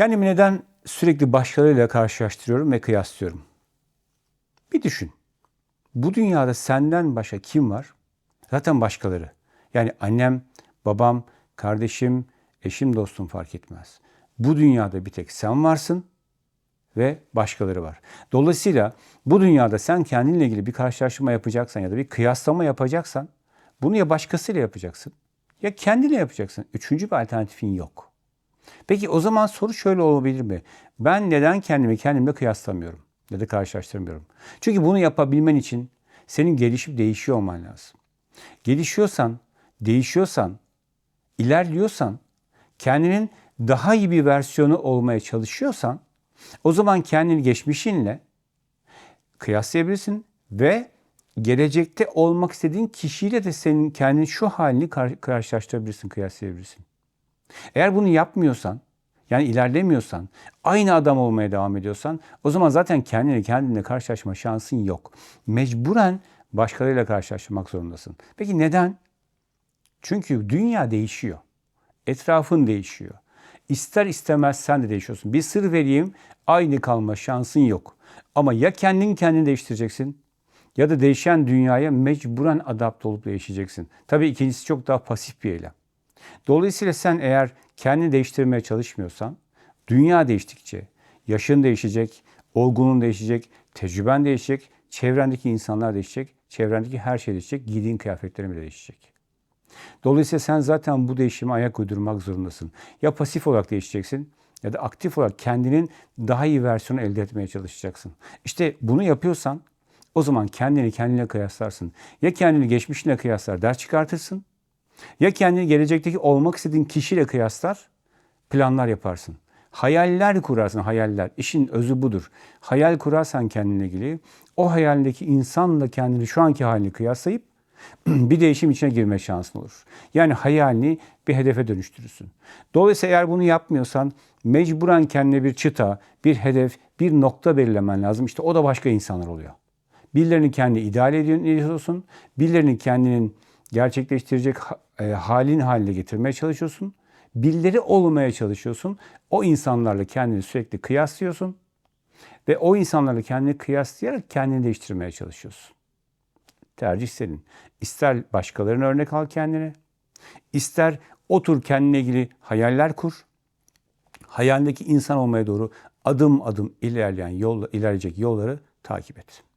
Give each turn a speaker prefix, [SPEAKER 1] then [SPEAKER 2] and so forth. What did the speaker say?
[SPEAKER 1] Kendimi neden sürekli başkalarıyla karşılaştırıyorum ve kıyaslıyorum? Bir düşün. Bu dünyada senden başka kim var? Zaten başkaları. Yani annem, babam, kardeşim, eşim, dostum fark etmez. Bu dünyada bir tek sen varsın ve başkaları var. Dolayısıyla bu dünyada sen kendinle ilgili bir karşılaştırma yapacaksan ya da bir kıyaslama yapacaksan bunu ya başkasıyla yapacaksın ya kendine yapacaksın. Üçüncü bir alternatifin yok. Peki o zaman soru şöyle olabilir mi? Ben neden kendimi kendimle kıyaslamıyorum ya da karşılaştırmıyorum? Çünkü bunu yapabilmen için senin gelişip değişiyor olman lazım. Gelişiyorsan, değişiyorsan, ilerliyorsan, kendinin daha iyi bir versiyonu olmaya çalışıyorsan o zaman kendini geçmişinle kıyaslayabilirsin ve gelecekte olmak istediğin kişiyle de senin kendin şu halini kar- karşılaştırabilirsin, kıyaslayabilirsin. Eğer bunu yapmıyorsan, yani ilerlemiyorsan, aynı adam olmaya devam ediyorsan o zaman zaten kendini kendinle karşılaşma şansın yok. Mecburen başkalarıyla karşılaşmak zorundasın. Peki neden? Çünkü dünya değişiyor. Etrafın değişiyor. İster istemez sen de değişiyorsun. Bir sır vereyim, aynı kalma şansın yok. Ama ya kendin kendini değiştireceksin ya da değişen dünyaya mecburen adapte olup değişeceksin. Tabii ikincisi çok daha pasif bir eylem. Dolayısıyla sen eğer kendini değiştirmeye çalışmıyorsan, dünya değiştikçe yaşın değişecek, olgunun değişecek, tecrüben değişecek, çevrendeki insanlar değişecek, çevrendeki her şey değişecek, giydiğin kıyafetlerin bile değişecek. Dolayısıyla sen zaten bu değişime ayak uydurmak zorundasın. Ya pasif olarak değişeceksin ya da aktif olarak kendinin daha iyi versiyonu elde etmeye çalışacaksın. İşte bunu yapıyorsan o zaman kendini kendine kıyaslarsın. Ya kendini geçmişine kıyaslar ders çıkartırsın ya kendini gelecekteki olmak istediğin kişiyle kıyaslar planlar yaparsın. Hayaller kurarsın, hayaller. İşin özü budur. Hayal kurarsan kendine ilgili, o hayalindeki insanla kendini şu anki halini kıyaslayıp bir değişim içine girme şansın olur. Yani hayalini bir hedefe dönüştürürsün. Dolayısıyla eğer bunu yapmıyorsan mecburen kendine bir çıta, bir hedef, bir nokta belirlemen lazım. İşte o da başka insanlar oluyor. Birilerini kendi ideal ediyorsun, birilerini kendinin gerçekleştirecek e, halin haline getirmeye çalışıyorsun. Birileri olmaya çalışıyorsun. O insanlarla kendini sürekli kıyaslıyorsun. Ve o insanlarla kendini kıyaslayarak kendini değiştirmeye çalışıyorsun. Tercih senin. İster başkalarına örnek al kendine, ister otur kendine ilgili hayaller kur. Hayalindeki insan olmaya doğru adım adım ilerleyen yol, ilerleyecek yolları takip et.